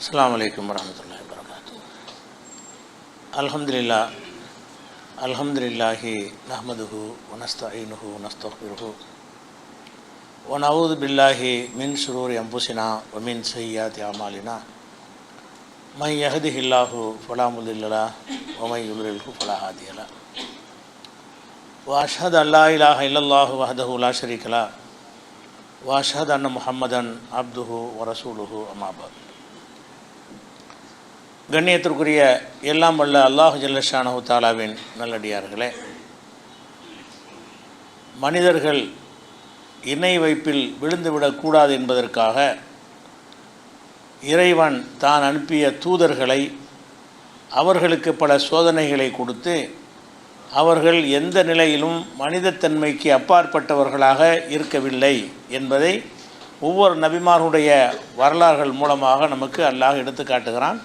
அஸ்லாம் வலைக்கம் வரமத்துல்லா வரகாத்து அலமதுல்லா அலமதுல்லாஹி நஹமதுஹு வனஸ்தாயினுஹு நஸ்தஹ்பிருஹு ونعوذ بالله من شرور أنفسنا ومن سيئات أعمالنا من يهده الله فلا مضل له ومن يضلله فلا هادي له وأشهد أن لا إله إلا الله وحده لا شريك له وأشهد أن محمدا عبده ورسوله أما بعد கண்ணியத்திற்குரிய எல்லாம் வல்ல அல்லாஹு ஜல்லஷானஹு தாலாவின் நல்லடியார்களே மனிதர்கள் இணை வைப்பில் விழுந்துவிடக்கூடாது என்பதற்காக இறைவன் தான் அனுப்பிய தூதர்களை அவர்களுக்கு பல சோதனைகளை கொடுத்து அவர்கள் எந்த நிலையிலும் மனிதத்தன்மைக்கு அப்பாற்பட்டவர்களாக இருக்கவில்லை என்பதை ஒவ்வொரு நபிமார்களுடைய வரலாறுகள் மூலமாக நமக்கு அல்லாஹ் எடுத்து காட்டுகிறான்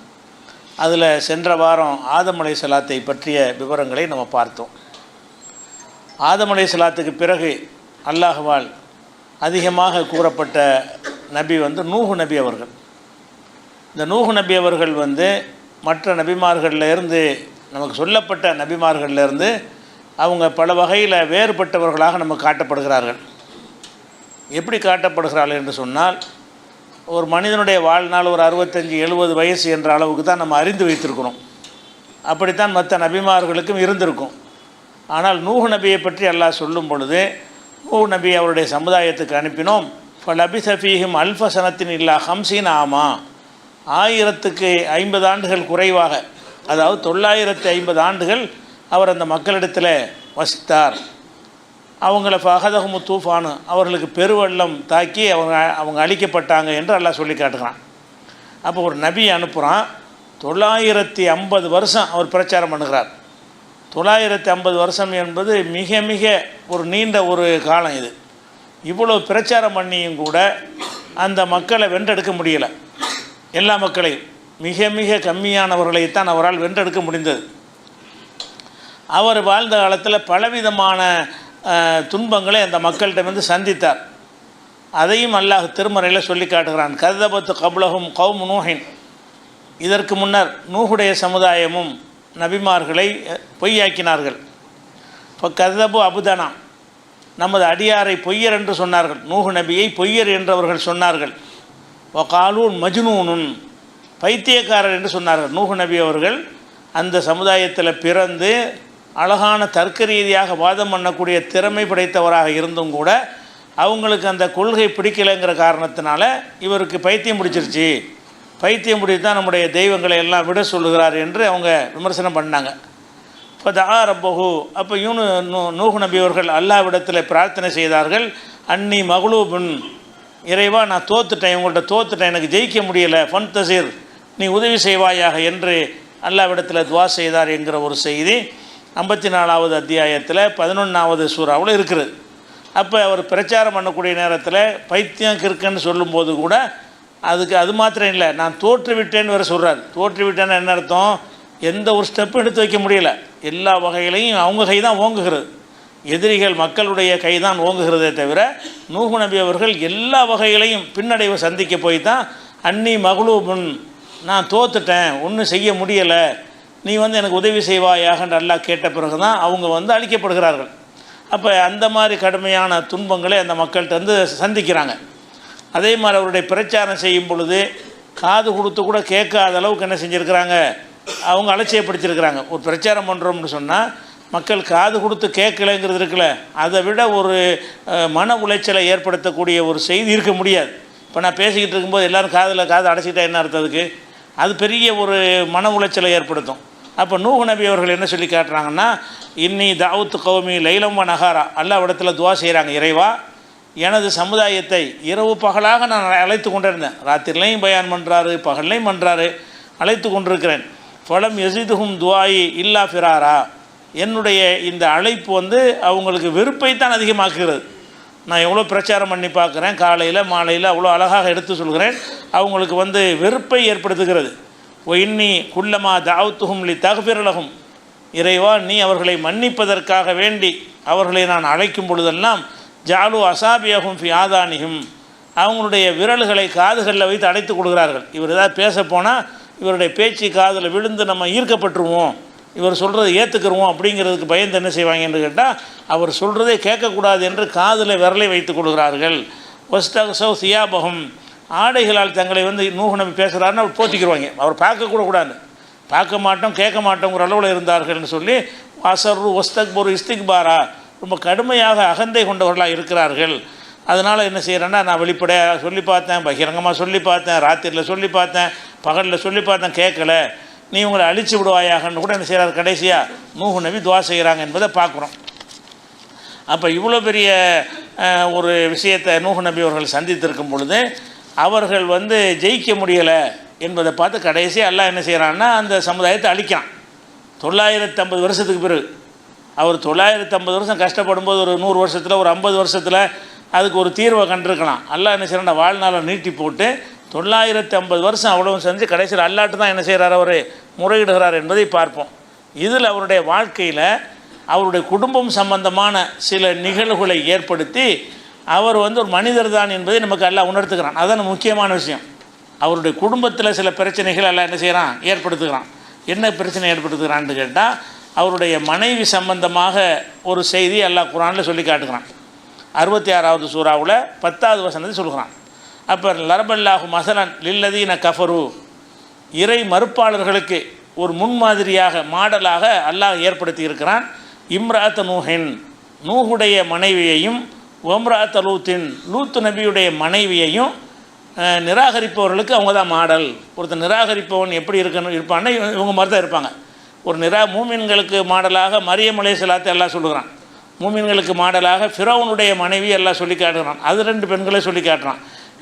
அதில் சென்ற வாரம் ஆதமலை சலாத்தை பற்றிய விவரங்களை நம்ம பார்த்தோம். ஆதமலை சலாத்துக்கு பிறகு அல்லாஹுவால் அதிகமாக கூறப்பட்ட நபி வந்து நூஹு நபி அவர்கள். இந்த நூஹு நபி அவர்கள் வந்து மற்ற நபிமார்களில் இருந்து நமக்கு சொல்லப்பட்ட நபிமார்கள்லேருந்து அவங்க பல வகையில் வேறுபட்டவர்களாக நமக்கு காட்டப்படுகிறார்கள். எப்படி காட்டப்படுகிறார்கள் என்று சொன்னால் ஒரு மனிதனுடைய வாழ்நாள் ஒரு அறுபத்தஞ்சி எழுபது வயசு என்ற அளவுக்கு தான் நம்ம அறிந்து வைத்திருக்கிறோம். அப்படித்தான் மற்ற நபிமார்களுக்கும் இருந்திருக்கும். ஆனால் நூஹு நபியை பற்றி அல்லாஹ் சொல்லும் பொழுது நூஹு நபி அவருடைய சமுதாயத்துக்கு அனுப்பினோம். ஃபலபி சஃபீஹிம் அல்ஃபசனத்தின் இல்லா ஹம்சீன் ஆமா. ஆயிரத்துக்கு ஐம்பது ஆண்டுகள் குறைவாக அதாவது தொள்ளாயிரத்து ஐம்பது ஆண்டுகள் அவர் அந்த மக்களிடத்தில் வசித்தார். அவங்கள ஃபஹதஹமு தூஃபானு அவர்களுக்கு பெருவெள்ளம் தாக்கி அவங்க அவங்க அழிக்கப்பட்டாங்க என்று எல்லாம் சொல்லி காட்டுகிறான். அப்போ ஒரு நபி அனுப்புகிறான் தொள்ளாயிரத்தி ஐம்பது வருஷம் அவர் பிரச்சாரம் பண்ணுகிறார். தொள்ளாயிரத்தி ஐம்பது வருஷம் என்பது மிக மிக ஒரு நீண்ட ஒரு காலம் இது. இவ்வளோ பிரச்சாரம் பண்ணியும் கூட அந்த மக்களை வென்றெடுக்க முடியலை. எல்லா மக்களையும் மிக மிக கம்மியானவர்களைத்தான் அவரால் வென்றெடுக்க முடிந்தது. அவர் வாழ்ந்த காலத்தில் பலவிதமான துன்பங்களை அந்த மக்கள்கிட்ட வந்து சந்தித்தார். அதையும் அல்லாஹ் திருமறையில் சொல்லி காட்டுகிறான். கதபத்து கபுலகும் கௌம் நூஹின். இதற்கு முன்னர் நூகுடைய சமுதாயமும் நபிமார்களை பொய்யாக்கினார்கள். இப்போ கதபு அபுதனா. நமது அடியாரை பொய்யர் என்று சொன்னார்கள். நூகு நபியை பொய்யர் என்றவர்கள் சொன்னார்கள். ஒ காலூன் மஜ்னூனுன். பைத்தியக்காரர் என்று சொன்னார்கள். நூகு நபி அவர்கள் அந்த சமுதாயத்தில் பிறந்து அழகான தர்க்க ரீதியாக வாதம் பண்ணக்கூடிய திறமை படைத்தவராக இருந்தும் கூட அவங்களுக்கு அந்த கொள்கை பிடிக்கலைங்கிற காரணத்தினால இவருக்கு பைத்தியம் பிடிச்சிருச்சு. பைத்தியம் பிடித்து தான் நம்முடைய தெய்வங்களை எல்லாம் விட சொல்லுகிறார் என்று அவங்க விமர்சனம் பண்ணாங்க. இப்போ தா ரப்பகு அப்போ யூனு நூ நூஹு நபி அவர்கள் அல்லாவிடத்தில் பிரார்த்தனை செய்தார்கள். அன்னி மகளூபுன் இறைவா நான் தோத்துட்டேன் உங்கள்கிட்ட தோத்துட்டேன் எனக்கு ஜெயிக்க முடியலை ஃபன் தசீர் நீ உதவி செய்வாயாக என்று அல்லாவிடத்தில் துவா செய்தார் என்கிற ஒரு செய்தி. ஐம்பத்தி நாலாவது அத்தியாயத்தில் பதினொன்றாவது சூறாவில் இருக்கிறது அப்போ அவர் பிரச்சாரம் பண்ணக்கூடிய நேரத்தில் பைத்தியம் கிறுக்குன்னு சொல்லும்போது கூட அதுக்கு அது மாத்திரம் இல்லை நான் தோற்றுவிட்டேன்னு வேறு சொல்கிறார் தோற்றுவிட்டேன்னு என்ன அர்த்தம்? எந்த ஒரு ஸ்டெப்பும் எடுத்து வைக்க முடியல. எல்லா வகைகளையும் அவங்க கை தான் ஓங்குகிறது. எதிரிகள் மக்களுடைய கை தான் ஓங்குகிறதே தவிர நூகு நபி அவர்கள் எல்லா வகைகளையும் பின்னடைவை சந்திக்க போய் தான் அன்னி மகளூபுன் நான் தோத்துட்டேன் ஒன்றும் செய்ய முடியலை நீ வந்து எனக்கு உதவி செய்வாயாக நல்லா கேட்ட பிறகு தான் அவங்க வந்து அழிக்கப்படுகிறார்கள். அப்போ அந்த மாதிரி கடுமையான துன்பங்களை அந்த மக்கள்கிட்ட வந்து சந்திக்கிறாங்க. அதே மாதிரி அவருடைய பிரச்சாரம் செய்யும் பொழுது காது கொடுத்து கூட கேட்காத அளவுக்கு என்ன செஞ்சுருக்கிறாங்க? அவங்க அலட்சியப்படுத்தியிருக்கிறாங்க ஒரு பிரச்சாரம் பண்ணுறோம்னு சொன்னால் மக்கள் காது கொடுத்து கேட்கலைங்கிறது இருக்குல்ல. அதை விட ஒரு மன உளைச்சலை ஏற்படுத்தக்கூடிய ஒரு செய்தி இருக்க முடியாது. இப்போ நான் பேசிக்கிட்டு இருக்கும்போது எல்லோரும் காதில் காது அடைச்சிக்கிட்டா என்ன அர்த்தத்துக்கு அது பெரிய ஒரு மன உளைச்சலை ஏற்படுத்தும். அப்போ நூஹு நபி அவர்கள் என்ன சொல்லி காட்டுறாங்கன்னா இன்னி தாவத்து கௌமி லைலம் நகாரா அல்லா இடத்துல துவா செய்கிறாங்க இறைவா எனது சமுதாயத்தை இரவு பகலாக நான் அழைத்து கொண்டிருந்தேன். ராத்திரிலையும் பயான் பண்ணுறாரு பகல்லையும் பண்ணுறாரு அழைத்து கொண்டிருக்கிறேன். பலம் எசிதுகும் துவாயி இல்லா ஃபிராரா. என்னுடைய இந்த அழைப்பு வந்து அவங்களுக்கு வெறுப்பை தான் அதிகமாக்குகிறது. நான் எவ்வளோ பிரச்சாரம் பண்ணி பார்க்குறேன் காலையில் மாலையில் அவ்வளோ அழகாக எடுத்து சொல்கிறேன். அவங்களுக்கு வந்து வெறுப்பை ஏற்படுத்துகிறது. ஒ இன்னி குள்ளமா தாவுத்துகும் லி தகபிரலகும் இறைவா நீ அவர்களை மன்னிப்பதற்காக வேண்டி அவர்களை நான் அழைக்கும் பொழுதெல்லாம் ஜாலு அசாபியகும் ஃபி ஆதானிகும் அவங்களுடைய விரல்களை காதுகளில் வைத்து அடைத்து கொடுக்குறார்கள். இவர் ஏதாவது பேச போனால் இவருடைய பேச்சு காதில் விழுந்து நம்ம ஈர்க்கப்பட்டுருவோம். இவர் சொல்கிறத ஏற்றுக்கிறோம் அப்படிங்கிறதுக்கு பயந்து என்ன செய்வாங்க என்று கேட்டால் அவர் சொல்கிறதே கேட்கக்கூடாது என்று காதில் விரலை வைத்து கொடுக்குறார்கள் ஒஸ்தகசோ சியாபகம் ஆடைகளால் தங்களை வந்து நூகு நம்பி பேசுகிறாருன்னு அவர் போத்திக்கிடுவாங்க அவர் பார்க்கக்கூட கூடாது. பார்க்க மாட்டோம் கேட்க மாட்டோங்கிற அளவில் இருந்தார்கள்னு சொல்லி வாசரு ஒஸ்தக்பொரு இஸ்திக்பாரா. ரொம்ப கடுமையாக அகந்தை கொண்டவர்களாக இருக்கிறார்கள். அதனால் என்ன செய்கிறேன்னா நான் வெளிப்படையாக சொல்லி பார்த்தேன் பகிரங்கமாக சொல்லி பார்த்தேன் ராத்திரியில் சொல்லி பார்த்தேன் பகலில் சொல்லி பார்த்தேன் கேட்கல. நீ உங்களை அழிச்சு விடுவாயாகன்னு கூட என்ன செய்கிறார் கடைசியாக நூகு நபி துவா செய்கிறாங்க என்பதை பார்க்குறோம். அப்போ இவ்வளோ பெரிய ஒரு விஷயத்தை நூகு நபி அவர்கள் சந்தித்திருக்கும் பொழுது அவர்கள் வந்து ஜெயிக்க முடியலை என்பதை பார்த்து கடைசி அல்லாஹ் என்ன செய்கிறான்னா அந்த சமுதாயத்தை அழிக்கான் தொள்ளாயிரத்து ஐம்பது வருஷத்துக்கு பிறகு. அவர் தொள்ளாயிரத்து ஐம்பது வருஷம் கஷ்டப்படும்போது ஒரு நூறு வருஷத்தில் ஒரு ஐம்பது வருஷத்தில் அதுக்கு ஒரு தீர்வை கண்டிருக்கலாம். அல்லாஹ் என்ன செய்கிறான் வாழ்நாளை நீட்டி போட்டு தொள்ளாயிரத்தி ஐம்பது வருஷம் அவ்வளவு செஞ்சு கடைசியில் அல்லாட்டு தான் என்ன செய்கிறார் அவர்? முறையிடுகிறார் என்பதை பார்ப்போம். இதில் அவருடைய வாழ்க்கையில் அவருடைய குடும்பம் சம்பந்தமான சில நிகழ்வுகளை ஏற்படுத்தி அவர் வந்து ஒரு மனிதர் தான் என்பதை நமக்கு எல்லாம் உணர்த்துக்கிறான் அதான் முக்கியமான விஷயம். அவருடைய குடும்பத்தில் சில பிரச்சனைகள் எல்லாம் என்ன செய்கிறான் ஏற்படுத்துகிறான். என்ன பிரச்சனை ஏற்படுத்துகிறான்னு கேட்டால் அவருடைய மனைவி சம்பந்தமாக ஒரு செய்தி அல்லாஹ் குரானில் சொல்லி காட்டுகிறான். அறுபத்தி ஆறாவது சூறாவில் பத்தாவது வசனத்தை சொல்கிறான். அப்போ லரபல்லாஹு மசலன் லில்லதீன கஃபரு. இறை மறுப்பாளர்களுக்கு ஒரு முன்மாதிரியாக மாடலாக அல்லாஹ் ஏற்படுத்தி இருக்கிறான். இம்ராத் நூஹின் நூஹுடைய மனைவியையும் ஓம்ரா லூத்தின் லூத்து நபியுடைய மனைவியையும் நிராகரிப்பவர்களுக்கு அவங்க தான் மாடல். ஒருத்தர் நிராகரிப்பவன் எப்படி இருக்கணும் இருப்பான்னா இவங்க இவங்க மாதிரி தான் இருப்பாங்க. ஒரு நிரா மூமின்களுக்கு மாடலாக மரியம் அலைஹிஸ்ஸலாத்தை எல்லாம் சொல்லுகிறான். மூமின்களுக்கு மாடலாக ஃபிரௌனுடைய மனைவி எல்லாம் சொல்லி காட்டுகிறான். அது ரெண்டு பெண்களை சொல்லி காட்டுறான்.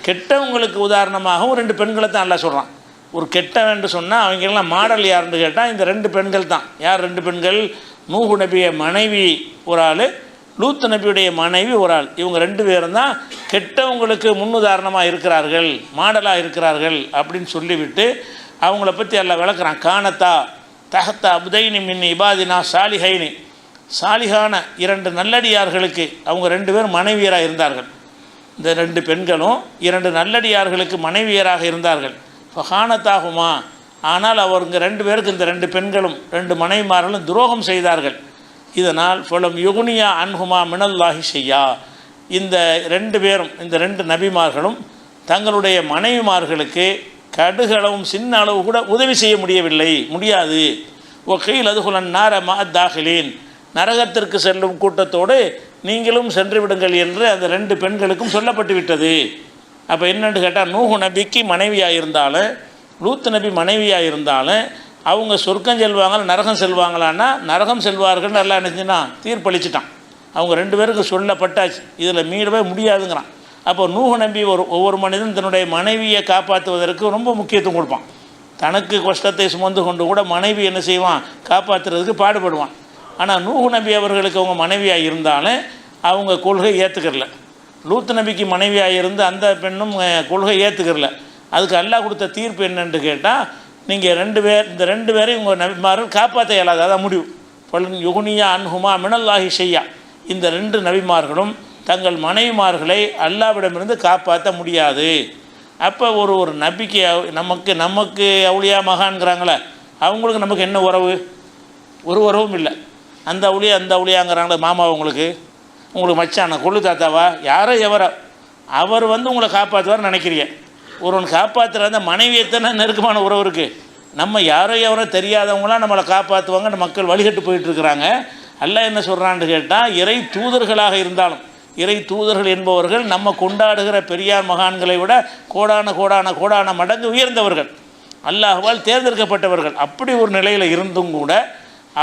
கெட்டவங்களுக்கு உதாரணமாகவும் ரெண்டு பெண்களை தான் எல்லாம் சொல்கிறான் ஒரு கெட்டவன் என்று சொன்னால் அவங்கெல்லாம் மாடல் யாருன்னு கேட்டால் இந்த ரெண்டு பெண்கள் தான் யார் ரெண்டு பெண்கள்? நூகு நபிய மனைவி ஒரு ஆள் லூத்து நபியுடைய மனைவி ஒரு ஆள். இவங்க ரெண்டு பேரும் தான் கெட்டவங்களுக்கு முன்னுதாரணமாக இருக்கிறார்கள் மாடலாக இருக்கிறார்கள் அப்படின்னு சொல்லிவிட்டு அவங்கள பற்றி எல்லாம் விளக்குறான். காணத்தா தகத்தா அபுதைனி மின் இபாதினா சாலிஹைனி. சாலிகான இரண்டு நல்லடியார்களுக்கு அவங்க ரெண்டு பேரும் மனைவியராக இருந்தார்கள். இந்த ரெண்டு பெண்களும் இரண்டு நல்லடியார்களுக்கு மனைவியராக இருந்தார்கள். ஃபஹானத்தாகுமா? ஆனால் அவருங்க ரெண்டு பேருக்கு இந்த ரெண்டு பெண்களும் ரெண்டு மனைவிமார்களும் துரோகம் செய்தார்கள். இதனால் ஃபலம் யுகுனியா அன்ஹுமா மினல்லாஹி செய்யா இந்த ரெண்டு பேரும் இந்த ரெண்டு நபிமார்களும் தங்களுடைய மனைவிமார்களுக்கு கடுகளவும் சின்ன அளவு கூட உதவி செய்ய முடியவில்லை. முடியாது. ஓ அதுகுலன் நார தாகிலீன் நரகத்திற்கு செல்லும் கூட்டத்தோடு நீங்களும் சென்று விடுங்கள் என்று அந்த ரெண்டு பெண்களுக்கும் சொல்லப்பட்டு விட்டது. அப்போ என்னென்று கேட்டால் நூஹு நபிக்கு மனைவியாக இருந்தாலும் லூத்து நபி மனைவியாக இருந்தாலும் அவங்க சொர்க்கம் செல்வாங்களா நரகம் செல்வாங்களான்னா நரகம் செல்வார்கள்னு நல்லா நினைச்சுன்னா தீர்ப்பளிச்சிட்டான். அவங்க ரெண்டு பேருக்கு சொல்லப்பட்டாச்சு. இதில் மீறவே முடியாதுங்கிறான். அப்போ நூக நம்பி ஒரு ஒவ்வொரு மனிதன் தன்னுடைய மனைவியை காப்பாற்றுவதற்கு ரொம்ப முக்கியத்துவம் கொடுப்பான். தனக்கு கஷ்டத்தை சுமந்து கொண்டு கூட மனைவி என்ன செய்வான்? காப்பாற்றுறதுக்கு பாடுபடுவான். ஆனால் நூஹு நபி அவர்களுக்கு அவங்க மனைவியாக இருந்தாலும் அவங்க கொள்கை ஏற்றுக்கிறல லூத்து நபிக்கு மனைவியாக இருந்து அந்த பெண்ணும் கொள்கை ஏற்றுக்கிறல அதுக்கு அல்லாஹ் கொடுத்த தீர்ப்பு என்னென்று கேட்டால் நீங்கள் ரெண்டு பேர் இந்த ரெண்டு பேரையும் உங்கள் நபிமார்கள் காப்பாற்ற இயலாது. அதான் முடிவு. பலன் யுகுனியா அன்ஹுமா மினல்லாஹி செய்யா இந்த ரெண்டு நபிமார்களும் தங்கள் மனைவிமார்களை அல்லாவிடமிருந்து காப்பாற்ற முடியாது. அப்போ ஒரு ஒரு நபிக்கு நமக்கு நமக்கு அவுளியா மகான்கிறாங்களே அவங்களுக்கு நமக்கு என்ன உறவு? ஒரு உறவும் இல்லை. அந்த அவுளியா அந்த அவுளியாங்கிறாங்களே மாமா உங்களுக்கு? உங்களுக்கு மச்சான கொள்ளு தாத்தாவா? யாரோ எவரோ. அவர் வந்து உங்களை காப்பாற்றுவார் நினைக்கிறீங்க. ஒருவன் காப்பாற்றுற அந்த மனைவியத்தானே நெருக்கமான உறவு இருக்குது நம்ம யாரோ எவரோ தெரியாதவங்களாம் நம்மளை காப்பாற்றுவாங்க மக்கள் வழிகட்டு போயிட்டுருக்குறாங்க. அல்ல என்ன சொல்கிறான்னு கேட்டால் இறை தூதர்களாக இருந்தாலும் இறை தூதர்கள் என்பவர்கள் நம்ம கொண்டாடுகிற பெரியார் மகான்களை விட கோடான கோடான கோடான மடங்கு உயர்ந்தவர்கள். அல்லாஹுவால் தேர்ந்தெடுக்கப்பட்டவர்கள். அப்படி ஒரு நிலையில் இருந்தும் கூட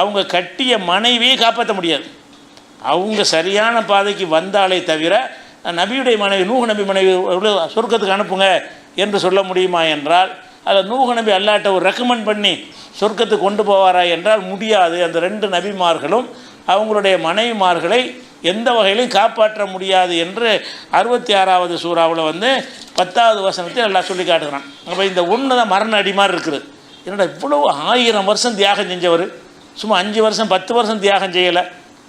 அவங்க கட்டிய மனைவியை காப்பாற்ற முடியாது. அவங்க சரியான பாதைக்கு வந்தாலே தவிர நபியுடைய மனைவி நூக நபி மனைவி சொர்க்கத்துக்கு அனுப்புங்க என்று சொல்ல முடியுமா என்றால் அதில் நூக நபி அல்லாட்ட ஒரு ரெக்கமெண்ட் பண்ணி சொர்க்கத்துக்கு கொண்டு போவாரா என்றால் முடியாது. அந்த ரெண்டு நபிமார்களும் அவங்களுடைய மனைவிமார்களை எந்த வகையிலும் காப்பாற்ற முடியாது என்று அறுபத்தி ஆறாவது சூறாவில் வந்து பத்தாவது வசனத்தை எல்லாம் சொல்லி காட்டுகிறான். அப்போ இந்த ஒன்று தான் மரண அடி மாதிரி இருக்குது. என்னடா இவ்வளோ ஆயிரம் வருஷம் தியாகம் செஞ்சவர். சும்மா அஞ்சு வருஷம் பத்து வருஷம் தியாகம் செய்யலை.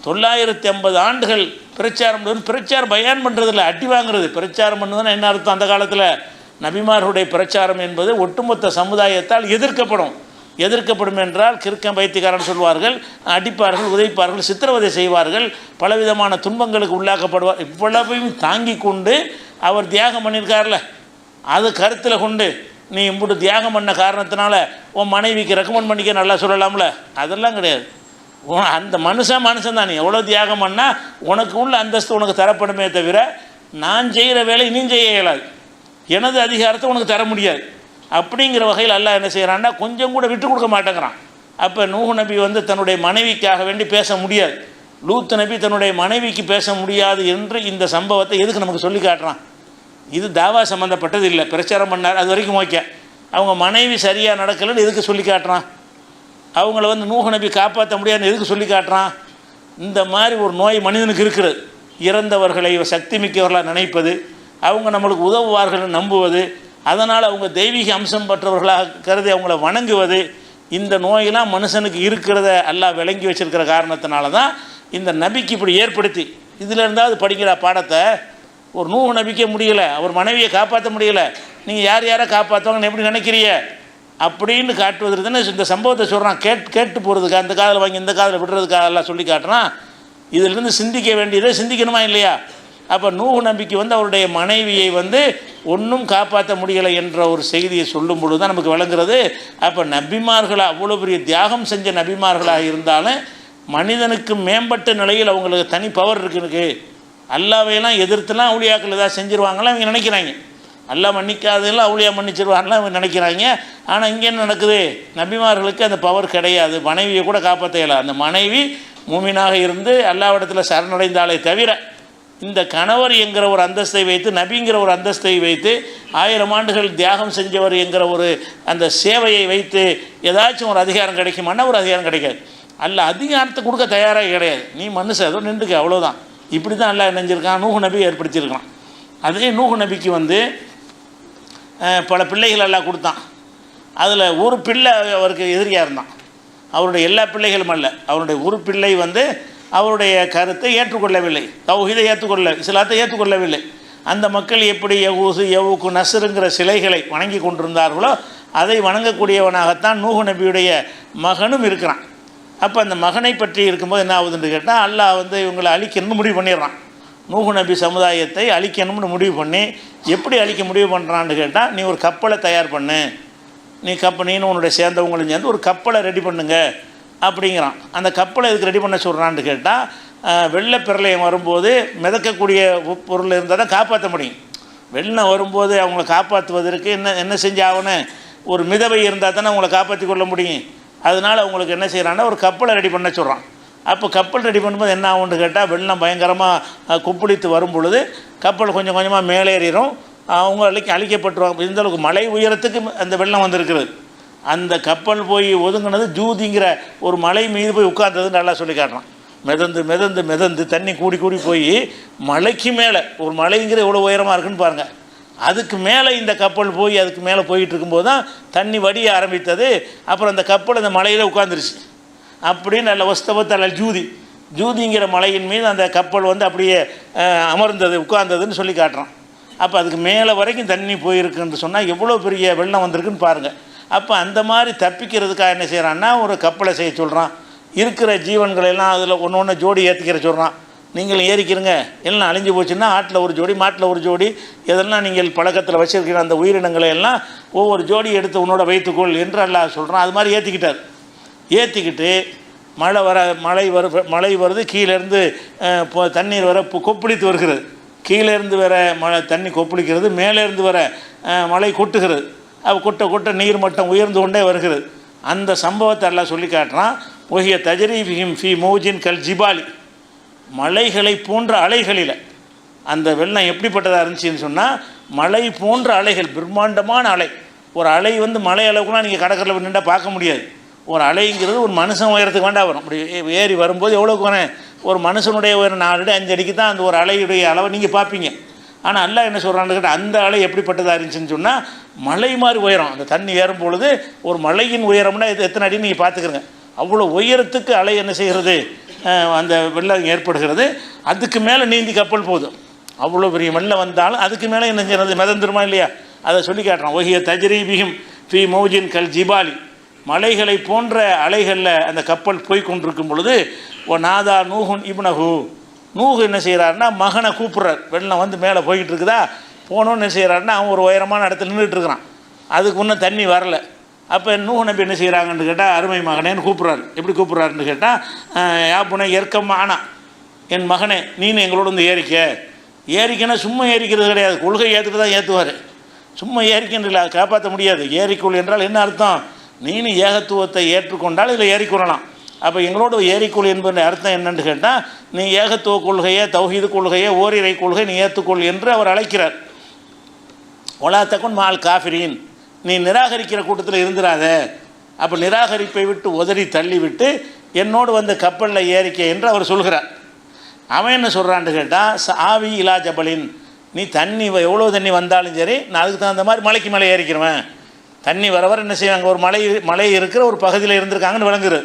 தொள்ளாயிரத்தி ஐம்பது ஆண்டுகள் பிரச்சாரம் பிரச்சாரம் பயன் பண்ணுறதில்ல அடி வாங்குறது. பிரச்சாரம் பண்ணுறதுன்னா என்ன அர்த்தம் அந்த காலத்தில்? நபிமார்களுடைய பிரச்சாரம் என்பது ஒட்டுமொத்த சமுதாயத்தால் எதிர்க்கப்படும். எதிர்க்கப்படும் என்றால் கிறுக்கம் பைத்தியக்காரன் சொல்வார்கள் அடிப்பார்கள் உதைப்பார்கள் சித்திரவதை செய்வார்கள் பலவிதமான துன்பங்களுக்கு உள்ளாக்கப்படுவார். இவ்வளவையும் தாங்கி கொண்டு அவர் தியாகம் பண்ணியிருக்கார்ல அது கருத்தில் கொண்டு நீ இம்புட்டு தியாகம் பண்ண காரணத்தினால உன் மனைவிக்கு ரெக்கமெண்ட் பண்ணிக்க நல்லா சொல்லலாம்ல. அதெல்லாம் கிடையாது. அந்த மனுஷன் மனுஷன் தான். நீ எவ்வளோ தியாகம் பண்ணால் உனக்கு உள்ள அந்தஸ்து உனக்கு தரப்படுமே தவிர நான் செய்கிற வேலை இனியும் செய்ய இயலாது. எனது அதிகாரத்தை உனக்கு தர முடியாது. அப்படிங்கிற வகையில் அல்லாஹ் என்ன செய்கிறான்னா கொஞ்சம் கூட விட்டு கொடுக்க மாட்டேங்கிறான். அப்போ நூஹு நபி வந்து தன்னுடைய மனைவிக்காக வேண்டி பேச முடியாது. லூத்து நபி தன்னுடைய மனைவிக்கு பேச முடியாது என்று இந்த சம்பவத்தை எதுக்கு நமக்கு சொல்லி காட்டுறான்? இது தாவா சம்மந்தப்பட்டது இல்லை. பிரச்சாரம் பண்ணார். அது வரைக்கும் ஓகே. அவங்க மனைவி சரியாக நடக்கலைன்னு எதுக்கு சொல்லி காட்டுறான்? அவங்கள வந்து நூஹு நபி காப்பாற்ற முடியாதுன்னு எதுக்கு சொல்லி காட்டுறான்? இந்த மாதிரி ஒரு நோய் மனிதனுக்கு இருக்கிறது இறந்தவர்களை சக்தி மிக்கவர்களாக நினைப்பது அவங்க நம்மளுக்கு உதவுவார்கள் நம்புவது அதனால் அவங்க தெய்வீக அம்சம் பெற்றவர்களாக கருதி அவங்கள வணங்குவது இந்த நோயெல்லாம் மனுஷனுக்கு இருக்கிறத எல்லாம் விளங்கி வச்சுருக்கிற காரணத்தினால தான் இந்த நபிக்கு இப்படி ஏற்படுத்தி இதில் இருந்தாவது படிக்கிற பாடத்தை ஒரு நூறு நபிக்க முடியலை அவர் மனைவியை காப்பாற்ற முடியலை நீங்கள் யார் யாரை காப்பாற்றுவாங்கன்னு எப்படி நினைக்கிறீங்க? அப்படின்னு காட்டுவதற்கு தானே இந்த சம்பவத்தை சொல்கிறான். கேட் கேட்டு போகிறதுக்கு அந்த காதில் வாங்கி இந்த காதில் விடுறதுக்காக எல்லாம் சொல்லி காட்டுறான். இதிலிருந்து சிந்திக்க வேண்டியதை சிந்திக்கணுமா இல்லையா? அப்போ நூஹு நம்பிக்கை வந்து அவருடைய மனைவியை வந்து ஒன்றும் காப்பாற்ற முடியலை என்ற ஒரு செய்தியை சொல்லும் பொழுது தான் நமக்கு விளங்குறது அப்போ நபிமார்களாக அவ்வளோ பெரிய தியாகம் செஞ்ச நபிமார்களாக இருந்தாலும் மனிதனுக்கு மேம்பட்ட நிலையில் அவங்களுக்கு தனி பவர் இருக்குனுக்கு அல்லாவையெல்லாம் எதிர்த்துலாம் அவுளியாக்கள் ஏதாவது செஞ்சுருவாங்களாம் அவங்க நினைக்கிறாங்க. அல்லா மன்னிக்காதெல்லாம் அவுளியா மன்னிச்சிருவாங்கலாம் அவங்க நினைக்கிறாங்க. ஆனால் இங்கே என்ன நடக்குது? நபிமார்களுக்கு அந்த பவர் கிடையாது. மனைவியை கூட காப்பாற்ற இயலாது. அந்த மனைவி மூமினாக இருந்து அல்லாவிடத்தில் சரணடைந்தாலே தவிர இந்த கணவர் என்கிற ஒரு அந்தஸ்தை வைத்து நபிங்கிற ஒரு அந்தஸ்தை வைத்து ஆயிரம் ஆண்டுகள் தியாகம் செஞ்சவர் என்கிற ஒரு அந்த சேவையை வைத்து ஏதாச்சும் ஒரு அதிகாரம் கிடைக்குமானா ஒரு அதிகாரம் கிடைக்காது. அல்ல அதிகாரத்தை கொடுக்க தயாராக கிடையாது. நீ மனுஷன் ஏதோ நின்றுக்க அவ்வளோதான் இப்படி தான் எல்லாம் நினைஞ்சிருக்கான் நூகு நபி ஏற்படுத்தியிருக்கான் அதே நூகு நபிக்கு வந்து பல பிள்ளைகள் எல்லாம் கொடுத்தான். அதில் ஒரு பிள்ளை அவருக்கு எதிரியாக இருந்தான். அவருடைய எல்லா பிள்ளைகளும் அல்ல. அவருடைய ஒரு பிள்ளை வந்து அவருடைய கருத்தை ஏற்றுக்கொள்ளவில்லை. தௌஹீதை ஏற்றுக்கொள்ள இஸ்லாத்தை ஏற்றுக்கொள்ளவில்லை. அந்த மக்கள் எப்படி யவூசு யவுக்கு நசுருங்கிற சிலைகளை வணங்கி கொண்டிருந்தார்களோ அதை வணங்கக்கூடியவனாகத்தான் நூஹு நபியுடைய மகனும் இருக்கிறான். அப்போ அந்த மகனை பற்றி இருக்கும்போது என்ன ஆகுதுன்னு கேட்டால் அல்லாஹ் வந்து இவங்களை அழிக்கணும்னு முடிவு பண்ணிடுறான். நூகு நபி சமுதாயத்தை அழிக்கணும்னு முடிவு பண்ணி எப்படி அழிக்க முடிவு பண்ணுறான்னு கேட்டால் நீ ஒரு கப்பலை தயார் பண்ணு. நீ கப்ப நீனும் உன்னுடைய சேர்ந்தவங்களும் சேர்ந்து ஒரு கப்பலை ரெடி பண்ணுங்கள் அப்படிங்கிறான். அந்த கப்பலை எதுக்கு ரெடி பண்ண சொல்கிறான்னு கேட்டால் வெள்ளை பிரளயம் வரும்போது மிதக்கக்கூடிய பொருள் இருந்தால் தான் காப்பாற்ற முடியும். வெள்ளம் வரும்போது அவங்கள காப்பாற்றுவதற்கு என்ன என்ன செஞ்சாகணும் ஒரு மிதவை இருந்தால் தானே அவங்கள காப்பாற்றி கொள்ள முடியும். அதனால் அவங்களுக்கு என்ன செய்கிறான்னா ஒரு கப்பலை ரெடி பண்ண சொல்கிறான் அப்போ கப்பல் ரெடி பண்ணும்போது என்ன ஆகும்னு கேட்டால் வெள்ளம் பயங்கரமாக குப்பிளித்து வரும் பொழுது கப்பல் கொஞ்சம் கொஞ்சமாக மேலேறிடும் அவங்க அழிக்க அழிக்கப்பட்டுருவாங்க. இந்தளவுக்கு மலை உயரத்துக்கு அந்த வெள்ளம் வந்திருக்கிறது. அந்த கப்பல் போய் ஒதுங்கினது ஜூதிங்கிற ஒரு மலை மீது போய் உட்கார்ந்ததுன்னு நல்லா சொல்லி காட்டுறான் மிதந்து மிதந்து மிதந்து தண்ணி கூடி கூடி போய் மலைக்கு மேலே ஒரு மலைங்கிற எவ்வளோ உயரமாக இருக்குன்னு பாருங்கள் அதுக்கு மேலே இந்த கப்பல் போய் அதுக்கு மேலே போயிட்டு இருக்கும்போது தான் தண்ணி வடிய ஆரம்பித்தது. அப்புறம் அந்த கப்பல் அந்த மலையில் உட்காந்துருச்சு அப்படின்னு நல்ல வஸ்தவத்தால் ஜூதி. ஜூதிங்கிற மலையின் மீது அந்த கப்பல் வந்து அப்படியே அமர்ந்தது உட்கார்ந்ததுன்னு சொல்லி காட்டுறான். அப்போ அதுக்கு மேலே வரைக்கும் தண்ணி போயிருக்குன்னு சொன்னால் எவ்வளோ பெரிய வெள்ளம் வந்திருக்குன்னு பாருங்கள் அப்போ அந்த மாதிரி தப்பிக்கிறதுக்காக என்ன செய்கிறான்னா ஒரு கப்பலை செய்ய சொல்கிறான் இருக்கிற ஜீவன்களெல்லாம் அதில் ஒன்று ஒன்று ஜோடி ஏற்றிக்கிற சொல்கிறான் நீங்கள் ஏறிக்கிறங்க எல்லாம் அழிஞ்சு போச்சுன்னா ஆட்டில் ஒரு ஜோடி மாட்டில் ஒரு ஜோடி. எதெல்லாம் நீங்கள் பழக்கத்தில் வச்சுருக்கிற அந்த உயிரினங்களை எல்லாம் ஒவ்வொரு ஜோடி எடுத்து உன்னோட வைத்துக்கொள் என்று அல்லா சொல்கிறான் அது மாதிரி ஏற்றிக்கிட்டார் ஏற்றிக்கிட்டு மழை வர மழை வரு மழை வருது கீழேருந்து தண்ணீர் வர கொப்பளித்து வருகிறது. கீழேருந்து வர மழை தண்ணி கொப்பளிக்கிறது மேலேருந்து வர மழை கொட்டுகிறது. குட்ட குட்ட நீர் மட்டம் உயர்ந்து கொண்டே வருகிறது. அந்த சம்பவத்தை எல்லாம் சொல்லி காட்டுறான். ஒஹிய தஜரீஃபிஹிம் ஃபி மோஜின் கல் ஜிபாலி. மலைகளை போன்ற அலைகளில் அந்த வெள்ளம் எப்படிப்பட்டதாக இருந்துச்சுன்னு சொன்னால் மலை போன்ற அலைகள் பிரம்மாண்டமான அலை. ஒரு அலை வந்து மலை அளவுக்குலாம் நீங்கள் கடற்கரையில் நின்றா பார்க்க முடியாது. ஒரு அலைங்கிறது ஒரு மனுஷன் உயரத்துக்கு வேண்டாம் வரும். அப்படி ஏ- ஏறி வரும்போது எவ்வளோக்கு வரேன் ஒரு மனுஷனுடைய உயரம் நாலு அடி அஞ்சு அடிக்கு தான் அந்த ஒரு அலையுடைய அளவை நீங்கள் பார்ப்பீங்க. ஆனால் அல்லாஹ் என்ன சொல்கிறான்னு கேட்டால் அந்த அலை எப்படிப்பட்டதாக இருந்துச்சுன்னு சொன்னால் மலை மாதிரி உயரம். அந்த தண்ணி ஏறும் பொழுது ஒரு மலையின் உயரம்னா இது எத்தனை அடின்னு நீங்கள் பார்த்துக்கிறங்க அவ்வளோ உயரத்துக்கு அலை என்ன செய்கிறது? அந்த வெள்ளம் ஏற்படுகிறது. அதுக்கு மேலே நீந்தி கப்பல் போதும். அவ்வளோ பெரிய வெள்ளம் வந்தாலும் அதுக்கு மேலே என்ன செய்யறது? மிதந்துருமா இல்லையா? அதை சொல்லி காட்டுறான். ஒஹிய தஜ்ரீபியும் ஃபி மௌஜின் கல் ஜிபாலி. மலைகளை போன்ற அலைகளில் அந்த கப்பல் போய் கொண்டிருக்கும் பொழுது ஓ நாதா நூஹுன் இப்னஹு. நூகு என்ன செய்கிறாருன்னா மகனை கூப்பிட்றார். வெள்ளம் வந்து மேலே போய்கிட்டு இருக்குதா போனோன்னு என்ன செய்கிறாருன்னா அவன் ஒரு உயரமான இடத்துல நின்றுட்டு இருக்கிறான் அதுக்கு இன்னும் தண்ணி வரல. அப்போ நூகு நம்பி என்ன செய்கிறாங்கன்னு கேட்டால் அருமை மகனேன்னு கூப்பிட்றாரு. எப்படி கூப்பிட்றாருன்னு கேட்டால் யாப்புனே ஏற்கமானா ஆனா என் மகனே நீனு எங்களோட வந்து ஏறிக்க. ஏறிக்கன்னா சும்மா ஏறிக்கிறது கிடையாது. கொள்கை ஏற்றுட்டு தான் ஏற்றுவார் சும்மா ஏறிக்கின்ற காப்பாற்ற முடியாது. ஏறிக்கொள் என்றால் என்ன அர்த்தம்? நீனு ஏகத்துவத்தை ஏற்றுக்கொண்டால் இதில் ஏறிக்கொள்ளலாம். அப்போ எங்களோட ஏறிக்கொள் என்பதன் அர்த்தம் என்னென்னு கேட்டால் நீ ஏகத்துவ கொள்கையை தௌஹீது கொள்கையை ஓரிரை கொள்கை நீ ஏற்றுக்கொள் என்று அவர் அழைக்கிறார். ஒலா மால் காஃபிரின். நீ நிராகரிக்கிற கூட்டத்தில் இருந்துடாத அப்போ நிராகரிப்பை விட்டு உதறி தள்ளிவிட்டு என்னோடு வந்த கப்பலில் ஏறிக்க என்று அவர் சொல்கிறார். அவன் என்ன சொல்கிறான்னு கேட்டால் சாவி இலா ஜபலின். நீ தண்ணி எவ்வளோ தண்ணி வந்தாலும் சரி நான் அதுக்கு தகுந்த மாதிரி மலைக்கு மலை ஏறிக்கிறவன் தண்ணி வர வர என்ன செய்வாங்க? ஒரு மலை மலை இருக்கிற ஒரு பகுதியில் இருந்திருக்காங்கன்னு விளங்குறது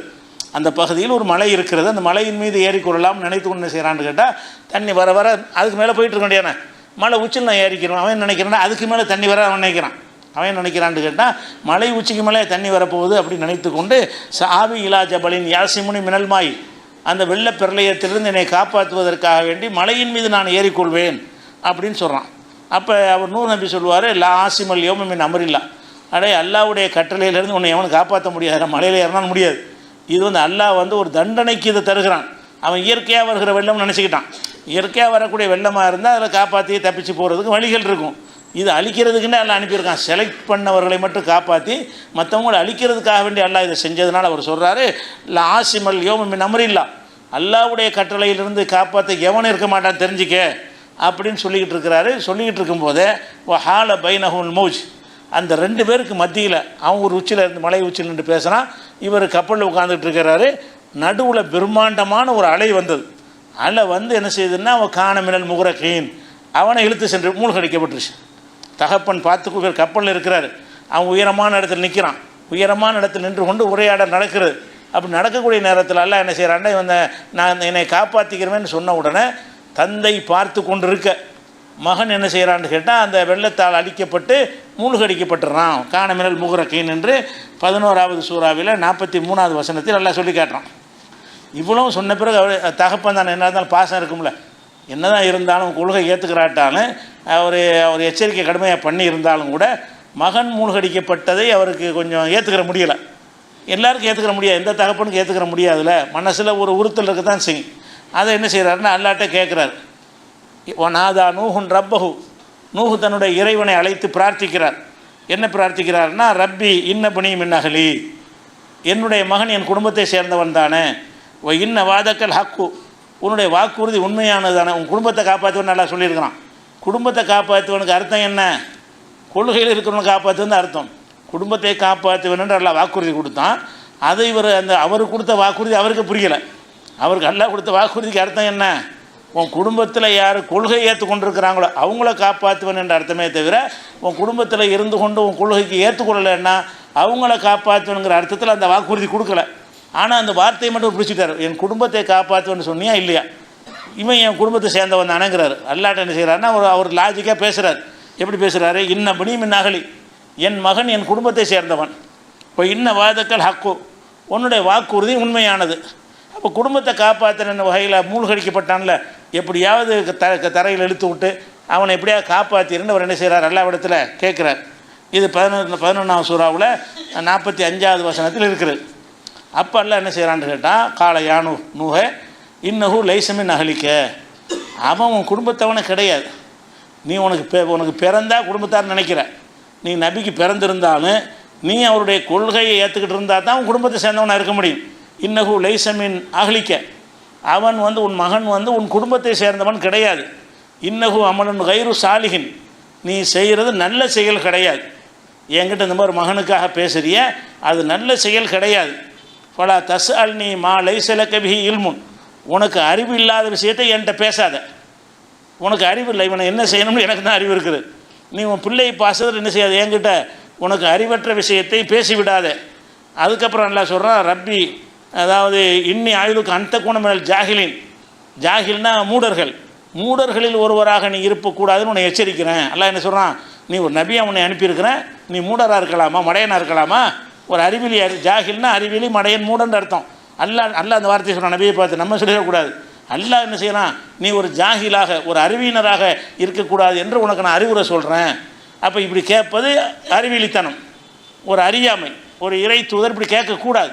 அந்த பகுதியில் ஒரு மலை இருக்கிறது. அந்த மலையின் மீது ஏறிக்கொள்ளலாம் நினைத்து கொண்டு செய்கிறான்னு கேட்டால் தண்ணி வர வர அதுக்கு மேலே போயிட்டு இருக்க முடியாதுண்ணே மலை உச்சியில் நான் ஏறிக்கிறோம் அவன் நினைக்கிறான் அதுக்கு மேலே தண்ணி வர அவன் நினைக்கிறான். அவன் நினைக்கிறான்னு கேட்டால் மலை உச்சிக்கு மேலே தண்ணி வரப்போகுது அப்படின்னு நினைத்து கொண்டு சாவி இலா ஜபலின் யாசிமுனி மினல்மாய் அந்த வெள்ளப் பிரளயத்திலிருந்து என்னை காப்பாற்றுவதற்காக வேண்டி மலையின் மீது நான் ஏறிக்கொள்வேன் அப்படின்னு சொல்கிறான் அப்போ அவர் நூறு நம்பி சொல்லுவார் லா ஆசிமல் யோமின் அமரில்லா. அடே அல்லாவுடைய கட்டளையிலேருந்து உன்னை எவனும் காப்பாற்ற முடியாது. மலையில் ஏறினாலும் முடியாது. இது வந்து அல்லாஹ் வந்து ஒரு தண்டனைக்கு இதை தருகிறான். அவன் இயற்கையாக வருகிற வெள்ளம்னு நினச்சிக்கிட்டான். இயற்கையாக வரக்கூடிய வெள்ளமாக இருந்தால் அதில் காப்பாற்றி தப்பிச்சு போகிறதுக்கு வழிகள் இருக்கும். இது அழிக்கிறதுக்குன்னே எல்லாம் அனுப்பியிருக்கான். செலக்ட் பண்ணவர்களை மட்டும் காப்பாற்றி மற்றவங்களை அழிக்கிறதுக்காக வேண்டி அல்லாஹ் இதை செஞ்சதுனால அவர் சொல்கிறாரு இல்லை ஆசிமல் யோமமின் அமரில்லா. அல்லாவுடைய கட்டளையிலிருந்து காப்பாற்ற எவனும் இருக்க மாட்டான் தெரிஞ்சுக்க. அப்படின்னு சொல்லிக்கிட்டு இருக்கிறாரு. சொல்லிக்கிட்டு இருக்கும்போதே ஹால பைனஹூன் மௌஜ். அந்த ரெண்டு பேருக்கு மத்தியில் அவன் ஒரு உச்சியில் இருந்து மலை உச்சியில் நின்று பேசுகிறான் இவர் கப்பலில் உட்காந்துட்டு இருக்கிறாரு. நடுவில் பிரம்மாண்டமான ஒரு அலை வந்தது. அலை வந்து என்ன செய்யுதுன்னா அவன் காண முகர கீன் அவனை இழுத்து சென்று மூழ்கடிக்கப்பட்டுருச்சு. தகப்பன் பார்த்து இவர் கப்பலில் இருக்கிறாரு. அவன் உயரமான இடத்துல நிற்கிறான் உயரமான இடத்துல நின்று கொண்டு உரையாடல் நடக்கிறது. அப்படி நடக்கக்கூடிய நேரத்தில் எல்லாம் என்ன செய்கிறான்னா இவன் நான் என்னை காப்பாற்றிக்கிறவேன்னு சொன்ன உடனே தந்தை பார்த்து கொண்டு இருக்க மகன் என்ன செய்கிறான்னு கேட்டால் அந்த வெள்ளத்தால் அழிக்கப்பட்டு மூழ்கடிக்கப்பட்டுறான். காணமினல் முகரக்கீன் என்று பதினோராவது சூறாவில் நாற்பத்தி மூணாவது வசனத்தில் நல்லா சொல்லி காட்டுறான். இவ்வளவும் சொன்ன பிறகு அவர் தகப்பன் தான் என்ன இருந்தாலும் பாசம் இருக்கும்ல. என்னதான் இருந்தாலும் கொள்கை ஏற்றுக்கிறாட்டாலும் அவர் அவர் எச்சரிக்கை கடுமையாக பண்ணி இருந்தாலும் கூட மகன் மூழ்கடிக்கப்பட்டதை அவருக்கு கொஞ்சம் ஏற்றுக்கிற முடியலை. எல்லாருக்கும் ஏற்றுக்கிற முடியாது. எந்த தகப்பனுக்கும் ஏற்றுக்கிற முடியாதுல்ல மனசில் ஒரு உறுத்தல் இருக்க தான் செய்யும். அதை என்ன செய்கிறாருன்னா அல்லாட்ட கேட்குறாரு ஒனாதா நூஹுன் ரப்பஹு. நூஹு தன்னுடைய இறைவனை அழைத்து பிரார்த்திக்கிறார். என்ன பிரார்த்திக்கிறார்னா ரப்பி இன்ன புனி மின்னகலி என்னுடைய மகன் என் குடும்பத்தை சேர்ந்தவன் தானே. ஓ இன்ன வாதக்கல் ஹக்கு. உன்னுடைய வாக்குறுதி உண்மையானது தானே. உன் குடும்பத்தை காப்பாற்றுவன் நல்லா சொல்லியிருக்கிறான். குடும்பத்தை காப்பாற்றுவனுக்கு அர்த்தம் என்ன? கொள்கையில் இருக்கிறவனை காப்பாற்றுவன் அர்த்தம். குடும்பத்தை காப்பாற்றுவன் நல்லா வாக்குறுதி கொடுத்தான். அதை இவர் அந்த அவர் கொடுத்த வாக்குறுதி அவருக்கு புரியலை. அவருக்கு அல்லா கொடுத்த வாக்குறுதிக்கு அர்த்தம் என்ன? உன் குடும்பத்தில் யார் கொள்கை ஏற்றுக்கொண்டிருக்கிறாங்களோ அவங்கள காப்பாற்றுவன் என்ற அர்த்தமே தவிர உன் குடும்பத்தில் இருந்து கொண்டு உன் கொள்கைக்கு ஏற்றுக்கொள்ளலைன்னா அவங்கள காப்பாற்றுவனுங்கிற அர்த்தத்தில் அந்த வாக்குறுதி கொடுக்கல. ஆனால் அந்த வார்த்தையை மட்டும் பிடிச்சிட்டார் என் குடும்பத்தை காப்பாற்றுவேன்னு சொன்னியா இல்லையா? இவன் என் குடும்பத்தை சேர்ந்தவன் தானேங்கிறாரு. அல்லாட்ட என்ன செய்கிறாருன்னா அவர் அவர் லாஜிக்காக பேசுகிறார் எப்படி பேசுகிறாரு இன்ன பணி மின்னகலி என் மகன் என் குடும்பத்தை சேர்ந்தவன். இப்போ இன்ன வாதக்கல் ஹக்கு. உன்னுடைய வாக்குறுதி உண்மையானது. அப்போ குடும்பத்தை காப்பாற்றுன வகையில் மூழ்கடிக்கப்பட்டான்ல எப்படியாவது த தரையில் இழுத்து விட்டு அவனை எப்படியாவது காப்பாற்றிருந்து அவர் என்ன செய்கிறார் எல்லா இடத்துல கேட்குறார். இது பதினொன்று பதினொன்றாம் சூறாவில் நாற்பத்தி அஞ்சாவது வசனத்தில் இருக்குது. அப்போ எல்லாம் என்ன செய்கிறான்னு கேட்டால் கால யானு நூக இன்னகு லைசமின் அகலிக்க அவன் உன் குடும்பத்தவனே கிடையாது. நீ உனக்கு பெ உனக்கு பிறந்தா குடும்பத்தார் நினைக்கிற. நீ நபிக்கு பிறந்திருந்தாலும் நீ அவருடைய கொள்கையை ஏற்றுக்கிட்டு இருந்தால் தான் உன் குடும்பத்தை சேர்ந்தவனாக இருக்க முடியும். இன்னகு லைசமின் அகலிக்க அவன் வந்து உன் மகன் வந்து உன் குடும்பத்தை சேர்ந்தவன் கிடையாது. இன்னகு அமலன் கைரு சாலிகின் நீ செய்கிறது நல்ல செயல் கிடையாது. என்கிட்ட இந்த மாதிரி மகனுக்காக பேசுறிய அது நல்ல செயல் கிடையாது. பலா தஸ் அல் நீ மா லைசல கவிஹி இல்முன். உனக்கு அறிவு இல்லாத விஷயத்தை என்கிட்ட பேசாத. உனக்கு அறிவு இல்லை இவனை என்ன செய்யணும்னு எனக்கு தான் அறிவு இருக்குது. நீ உன் பிள்ளை பாசத்தில் என்ன செய்யாது? என்கிட்ட உனக்கு அறிவற்ற விஷயத்தை பேசிவிடாத. அதுக்கப்புறம் நல்லா சொல்கிறான் ரப்பி அதாவது இன்னி ஆயுளுக்கு அந்த குணமினல் ஜாகிலின். ஜாகில்னா மூடர்கள். மூடர்களில் ஒருவராக நீ இருப்பக்கூடாதுன்னு உன்னை எச்சரிக்கிறேன். அல்லாஹ் என்ன சொல்கிறான் நீ ஒரு நபியாக உன்னை அனுப்பியிருக்கிறேன் நீ மூடராக இருக்கலாமா? மடையனாக இருக்கலாமா? ஒரு அறிவிலி அறி ஜாகில்னா அறிவிலி மடையன் மூடன்ற அர்த்தம். அல்லாஹ் அல்ல அந்த வார்த்தையை சொல்கிறான் நபியை பார்த்து நம்ம சொல்லிடக்கூடாது. அல்லாஹ் என்ன செய்கிறான் நீ ஒரு ஜாகிலாக ஒரு அறிவியினராக இருக்கக்கூடாது என்று உனக்கு நான் அறிவுரை சொல்கிறேன் அப்போ இப்படி கேட்பது அறிவிலித்தனம். ஒரு அறியாமை. ஒரு இறை தூதர் இப்படி கேட்கக்கூடாது.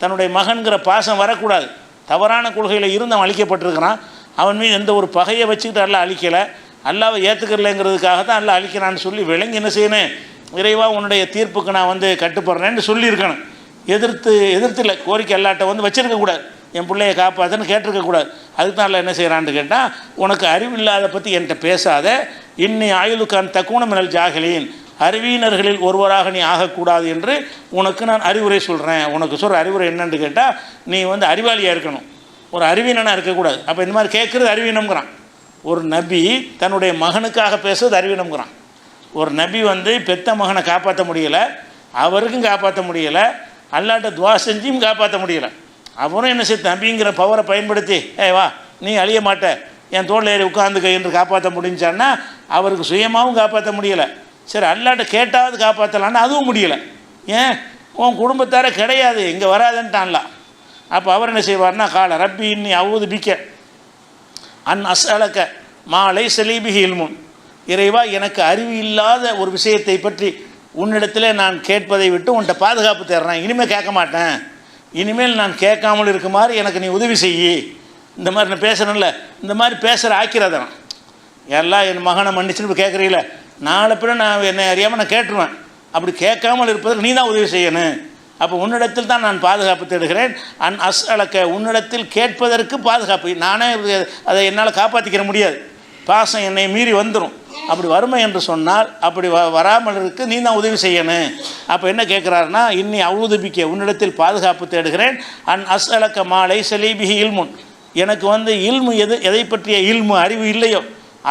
தன்னுடைய மகன்கிற பாசம் வரக்கூடாது. தவறான கொள்கையில் இருந்து அவன் அழிக்கப்பட்டிருக்கிறான். அவன் மீது எந்த ஒரு பகையை வச்சுக்கிட்டு எல்லாம் அழிக்கலை. அல்லாவை ஏற்றுக்கிறலைங்கிறதுக்காக தான் எல்லாம் அழிக்கிறான்னு சொல்லி விளங்கி என்ன செய்யணும் விரைவாக உன்னுடைய தீர்ப்புக்கு நான் வந்து கட்டுப்படுறேன்னு சொல்லியிருக்கணும். எதிர்த்து எதிர்த்து இல்லை கோரிக்கை எல்லாட்ட வந்து வச்சுருக்கக்கூடாது என் பிள்ளைய காப்பாற்றுன்னு கேட்டிருக்கக்கூடாது அதுக்கு தான் அல்லாஹ் என்ன செய்கிறான்னு கேட்டால் உனக்கு அறிவில்லாத பற்றி என்கிட்ட பேசாத. இன்னி ஆயுளுக்கான் தக்குண மினல் ஜாகலீன். அறிவியினர்களில் ஒருவராக நீ ஆகக்கூடாது என்று உனக்கு நான் அறிவுரை சொல்கிறேன் உனக்கு சொல்கிற அறிவுரை என்னன்னு கேட்டால் நீ வந்து அறிவாளியாக இருக்கணும். ஒரு அறிவீனனாக இருக்கக்கூடாது. அப்போ இந்த மாதிரி கேட்குறது அறிவீனம்ங்கிறான். ஒரு நபி தன்னுடைய மகனுக்காக பேசுறது அறிவீனம்ங்கிறான். ஒரு நபி வந்து பெத்த மகனை காப்பாற்ற முடியலை அவருக்கும் காப்பாற்ற முடியலை அல்லாட்ட துவா செஞ்சும் காப்பாற்ற முடியலை. அவரும் என்ன செய்ய நபிங்கிற பவரை பயன்படுத்தி ஏ வா நீ அழிய மாட்ட. என் தோல் ஏறி உட்காந்துக்க என்று காப்பாற்ற முடிஞ்சான்னா அவருக்கு சுயமாகவும் காப்பாற்ற முடியலை. சரி அல்லாட்ட கேட்டாவது காப்பாற்றலான்னு அதுவும் முடியலை. ஏன்? உன் குடும்பத்தார கிடையாது இங்கே வராதுன்ட்டான்லாம் அப்போ அவர் என்ன செய்வார்னா கால ரப்பி இன்னி அவுது பிக்க. அன் அசலக்க மாலை செலீபிஹி இல்முன். இறைவா எனக்கு அறிவு இல்லாத ஒரு விஷயத்தை பற்றி உன்னிடத்தில் நான் கேட்பதை விட்டு உன்கிட்ட பாதுகாப்பு தர்றேன். இனிமேல் கேட்க மாட்டேன். இனிமேல் நான் கேட்காமல் இருக்குமாறு எனக்கு நீ உதவி செய்யி. இந்த மாதிரி நான் பேசுகிறேன்ல இந்த மாதிரி பேசுகிற ஆக்கிறதான் எல்லாம் என் மகனை மன்னிச்சுன்னு கேட்குறீங்களே கேட்குறீங்கள நாலு பேரும் நான் என்னை அறியாமல் நான் கேட்டுருவேன். அப்படி கேட்காமல் இருப்பதற்கு நீ தான் உதவி செய்யணும். அப்போ உன்னிடத்தில் தான் நான் பாதுகாப்பு தேடுகிறேன். அன் அஸ் அளக்க உன்னிடத்தில் கேட்பதற்கு பாதுகாப்பு. நானே அதை என்னால் காப்பாற்றிக்கிற முடியாது. பாசம் என்னை மீறி வந்துடும் அப்படி வறுமை என்று சொன்னால் அப்படி வ வராமல் இருக்கு நீ தான் உதவி செய்யணும். அப்போ என்ன கேட்குறாருன்னா இன்னி அவுதுபிக்க உன்னிடத்தில் பாதுகாப்பு தேடுகிறேன். அன் அஸ் அளக்க மாலை செலீபிஹி இல்முன். எனக்கு வந்து இல்மு எது எதை பற்றிய இல்மு அறிவு இல்லையோ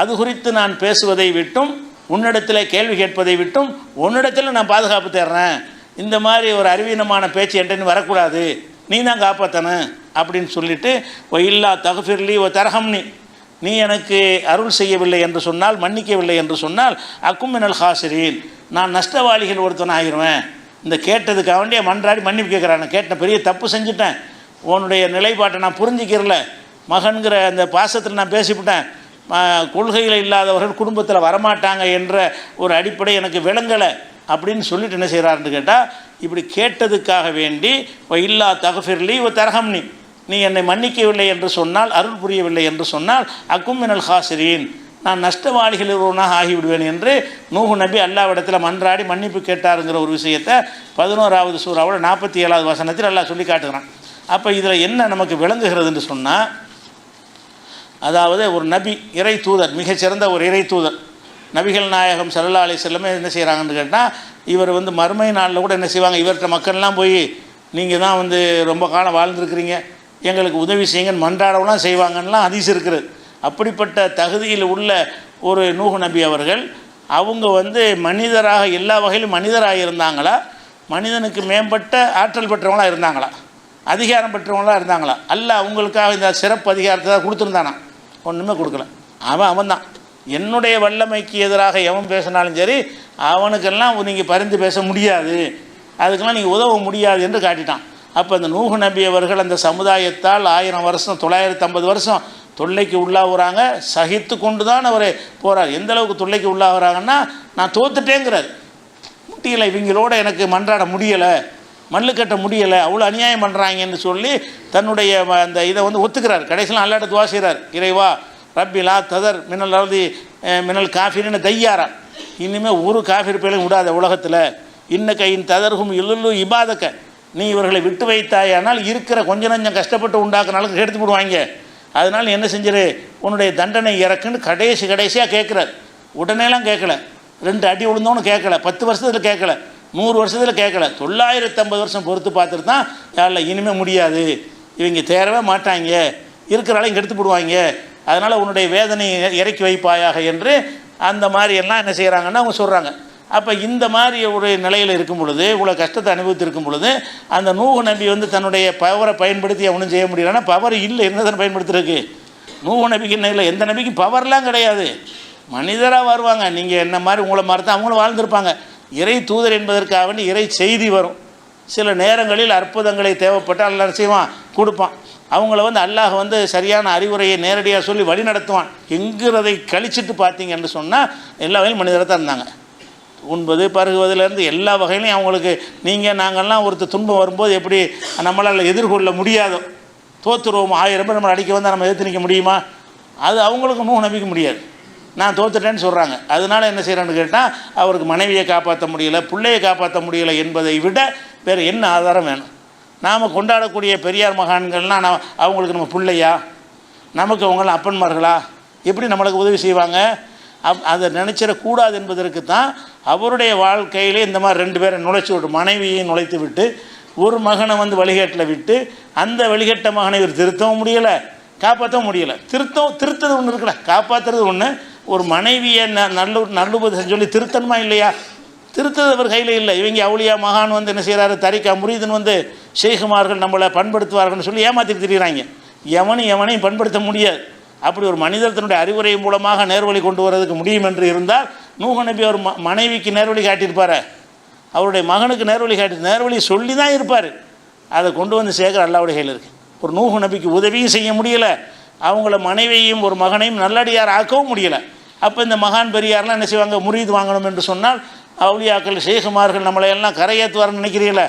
அது குறித்து நான் பேசுவதை விட்டும் உன்னிடத்தில் கேள்வி கேட்பதை விட்டும் உன்னிடத்தில் நான் பாதுகாப்பு தேடுறேன் இந்த மாதிரி ஒரு அறிவீனமான பேச்சு என்றன்னு வரக்கூடாது. நீ தான் காப்பாற்றணும் அப்படின்னு சொல்லிட்டு ஓ இல்லா தகுஃபிர்லி ஓ தரகம்னி நீ எனக்கு அருள் செய்யவில்லை என்று சொன்னால் மன்னிக்கவில்லை என்று சொன்னால் அக்குமினல் ஹாசிரீன். நான் நஷ்டவாளிகள் ஒருத்தன் ஆகிருவேன் இந்த கேட்டதுக்காக வேண்டிய மன்றாடி மன்னிப்பு கேட்குறான். கேட்ட பெரிய தப்பு செஞ்சுட்டேன். உன்னுடைய நிலைப்பாட்டை நான் புரிஞ்சிக்கிறல. மகன்கிற அந்த பாசத்தில் நான் பேசிவிட்டேன். கொள்கைகள் இல்லாதவர்கள் குடும்பத்தில் வரமாட்டாங்க என்ற ஒரு அடிப்படை எனக்கு விளங்கலை அப்படின்னு சொல்லிட்டு என்ன செய்கிறாருன்னு கேட்டால் இப்படி கேட்டதுக்காக வேண்டி ஓ இல்லா தகஃபிர்லி ஓ தரகம்னி நீ என்னை மன்னிக்கவில்லை என்று சொன்னால் அருள் புரியவில்லை என்று சொன்னால் அக்கும் மினல் ஹாசிரீன். நான் நஷ்டவாளிகள் ஒருவனாக ஆகிவிடுவேன் என்று நூஹு நபி அல்லாவிடத்தில் மன்றாடி மன்னிப்பு கேட்டாருங்கிற ஒரு விஷயத்தை பதினோராவது சூறாவோட நாற்பத்தி ஏழாவது வசனத்தில் நல்லா சொல்லி காட்டுகிறான். அப்போ இதில் என்ன நமக்கு விளங்குகிறதுன்னு சொன்னால் அதாவது ஒரு நபி இறை தூதர் மிகச்சிறந்த ஒரு இறை தூதர். நபிகள் நாயகம் சல்லா அலி செல்லமே என்ன செய்கிறாங்கன்னு கேட்டால் இவர் வந்து மறுமை நாளில் கூட என்ன செய்வாங்க? இவர்கிட்ட மக்கள்லாம் போய் நீங்கள் தான் வந்து ரொம்ப காலம் வாழ்ந்துருக்கிறீங்க. எங்களுக்கு உதவி செய்யுங்கன்னு மன்றாடவெல்லாம் செய்வாங்கன்னெலாம் அதிசு இருக்கிறது அப்படிப்பட்ட தகுதியில் உள்ள ஒரு நூகு நபி அவர்கள் அவங்க வந்து மனிதராக எல்லா வகையிலும் மனிதராக இருந்தாங்களா? மனிதனுக்கு மேம்பட்ட ஆற்றல் பெற்றவங்களாக இருந்தாங்களா? அதிகாரம் பெற்றவங்களா இருந்தாங்களா? அல்ல அவங்களுக்காக இந்த சிறப்பு அதிகாரத்தை தான் கொடுத்துருந்தானா? ஒன்றுமே கொடுக்கல. அவன் அவன்தான். என்னுடைய வல்லமைக்கு எதிராக எவன் பேசினாலும் சரி அவனுக்கெல்லாம் நீங்கள் பரிந்து பேச முடியாது. அதுக்கெல்லாம் நீங்கள் உதவ முடியாது என்று காட்டிட்டான். அப்போ அந்த நூகு நபி அவர்கள் அந்த சமுதாயத்தால் ஆயிரம் வருஷம் தொள்ளாயிரத்து ஐம்பது வருஷம் தொல்லைக்கு உள்ளாகுறாங்க. சகித்து கொண்டு தான் அவர் போகிறார் எந்த அளவுக்கு தொல்லைக்கு உள்ளாகுறாங்கன்னா நான் தோத்துட்டேங்கிறார். முட்டியில் இவங்களோட எனக்கு மன்றாட முடியலை. மண்ணு கட்ட முடியலை அவ்வளோ அநியாயம் பண்ணுறாங்கன்னு சொல்லி தன்னுடைய அந்த இதை வந்து ஒத்துக்கிறார். கடைசியில் அல்லாட்ட துவா செய்கிறார் இறைவா ரப்பிலா ததர் மின்னல் அறுதி மின்னல் காஃபின்னு தையாரா இனிமேல் ஒரு காஃபி பேரையும் விடாத உலகத்தில். இன்ன கையின் ததர்கும் இல்லுல்லு இபாதக்க. நீ இவர்களை விட்டு வைத்தாயானால் இருக்கிற கொஞ்ச நஞ்சம் கஷ்டப்பட்டு உண்டாக்குற அளவுக்கு எடுத்து விடுவாங்க அதனால் என்ன செஞ்சிரு? உன்னுடைய தண்டனை இறக்குன்னு கடைசி கடைசியாக கேட்குறார் உடனேலாம் கேட்கல ரெண்டு அடி விழுந்தோன்னு கேட்கல பத்து வருஷத்தில் கேட்கல நூறு வருஷத்தில் கேட்கல தொள்ளாயிரத்து ஐம்பது வருஷம் பொறுத்து பார்த்துட்டு தான் யாரில் இனிமேல் முடியாது. இவங்க தேரவே மாட்டாங்க. இருக்கிறாலையும் கெடுத்து போடுவாங்க. அதனால் உன்னுடைய வேதனையை இறக்கி வைப்பாயாக என்று அந்த மாதிரி எல்லாம் என்ன செய்கிறாங்கன்னா அவங்க சொல்கிறாங்க அப்போ இந்த மாதிரி ஒரு நிலையில் இருக்கும் பொழுது இவ்வளோ கஷ்டத்தை அனுபவித்திருக்கும் பொழுது அந்த நூகு நபி வந்து தன்னுடைய பவரை பயன்படுத்தி அவனும் செய்ய முடியலன்னா பவர் இல்லை என்னதான் பயன்படுத்துறதுக்கு? நூகு நபிக்கு என்ன இல்லை எந்த நபிக்கும் பவர்லாம் கிடையாது. மனிதராக வருவாங்க. நீங்கள் என்ன மாதிரி உங்களை மாதிரி தான் அவங்களும் வாழ்ந்துருப்பாங்க. இறை தூதர் என்பதற்காக வேண்டி இறை செய்தி வரும். சில நேரங்களில் அற்புதங்களை தேவைப்பட்டு அல்லாஹ் செய்வான்? கொடுப்பான். அவங்கள வந்து அல்லாஹ் வந்து சரியான அறிவுரையை நேரடியாக சொல்லி வழி நடத்துவான். என்கிறதை கழிச்சிட்டு பார்த்தீங்கன்னு சொன்னால் எல்லா வகையிலும் மனிதராக தான் இருந்தாங்க. உண்பது பருகுவதிலேருந்து எல்லா வகையிலையும் அவங்களுக்கு நீங்கள் நாங்கள்லாம் ஒருத்தர் துன்பம் வரும்போது எப்படி நம்மளால் எதிர்கொள்ள முடியாதோ தோத்துருவோம் ஆயிரம் பேர் நம்மளை அடிக்க வந்தால் நம்ம எதிர்த்து நிற்க முடியுமா? அது அவங்களுக்கு நூ நம்பிக்க முடியாது. நான் தோத்துட்டேன்னு சொல்கிறாங்க அதனால என்ன செய்கிறான்னு கேட்டால் அவருக்கு மனைவியை காப்பாற்ற முடியலை பிள்ளையை காப்பாற்ற முடியலை என்பதை விட வேறு என்ன ஆதாரம் வேணும்? நாம் கொண்டாடக்கூடிய பெரியார் மகான்கள்லாம் நான் அவங்களுக்கு நம்ம பிள்ளையா? நமக்கு அவங்களாம் அப்பன்மார்களா? எப்படி நம்மளுக்கு உதவி செய்வாங்க? அப் அதை நினச்சிடக்கூடாது என்பதற்கு தான் அவருடைய வாழ்க்கையிலே இந்த மாதிரி ரெண்டு பேரை நுழைச்சி விட்டு மனைவியை நுழைத்து விட்டு ஒரு மகனை வந்து வழிகேட்டில் விட்டு அந்த வழிகட்ட மகனை இவர் திருத்தவும் முடியலை காப்பாற்றவும் முடியலை. திருத்தம் திருத்தது ஒன்று இருக்கல காப்பாற்றுறது ஒன்று ஒரு மனைவியை ந நல்ல நல்லுபதம் சொல்லி திருத்தணுமா இல்லையா? திருத்தது அவர் கையில் இல்லை. இவங்க அவுளியா மகான் வந்து என்ன செய்கிறாரு தரிக்கா முரீதன் வந்து ஷேகுமார்கள் நம்மளை பண்படுத்துவார்கள்னு சொல்லி ஏமாற்றிட்டு திரிகிறாங்க எவனையும் எவனையும் பண்படுத்த முடியாது. அப்படி ஒரு மனிதர் தன்னுடைய அறிவுரை மூலமாக நேர்வழி கொண்டு வரதுக்கு முடியும் என்று இருந்தால் நூக நபி அவர் ம- மனைவிக்கு நேர்வழி காட்டியிருப்பார் அவருடைய மகனுக்கு நேர்வழி காட்டி நேர்வழி சொல்லி தான் இருப்பார். அதை கொண்டு வந்து சேர்க்குற அல்லாவுடைய கையில் இருக்குது ஒரு நூகு நபிக்கு உதவியும் செய்ய முடியல. அவங்கள மனைவியையும் ஒரு மகனையும் நல்லடியார் ஆக்கவும் முடியலை. அப்போ இந்த மகான் பெரியார்லாம் என்ன செய்வாங்க? முறியது வாங்கணும் என்று சொன்னால் அவுளியாக்கள் சேகுமார்கள் நம்மளை எல்லாம் கரையேற்றுவார்னு நினைக்கிறீங்களே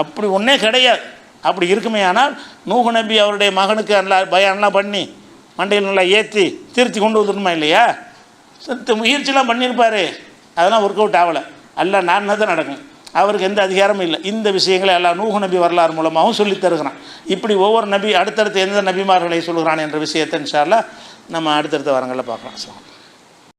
அப்படி ஒன்றே கிடையாது. அப்படி இருக்குமே ஆனால் நூகு நம்பி அவருடைய மகனுக்கு நல்லா பயான்லாம் பண்ணி மண்டையில் நல்லா ஏற்றி திருத்தி கொண்டு வந்துடணுமா இல்லையா? முயற்சிலாம் பண்ணியிருப்பாரு. அதெல்லாம் ஒர்க் அவுட் ஆகலை. எல்லாம் நான் தான் நடக்கும் அவருக்கு எந்த அதிகாரமும் இல்லை. இந்த விஷயங்களை எல்லாம் நூகு நபி வரலாறு மூலமாகவும் சொல்லித் தருகிறான். இப்படி ஒவ்வொரு நபி அடுத்தடுத்து எந்த நபிமார்களை சொல்கிறான் என்ற விஷயத்தை இன்ஷா நம்ம அடுத்தடுத்த வாரங்களில் பார்க்கலாம். அஸ்ஸலாமு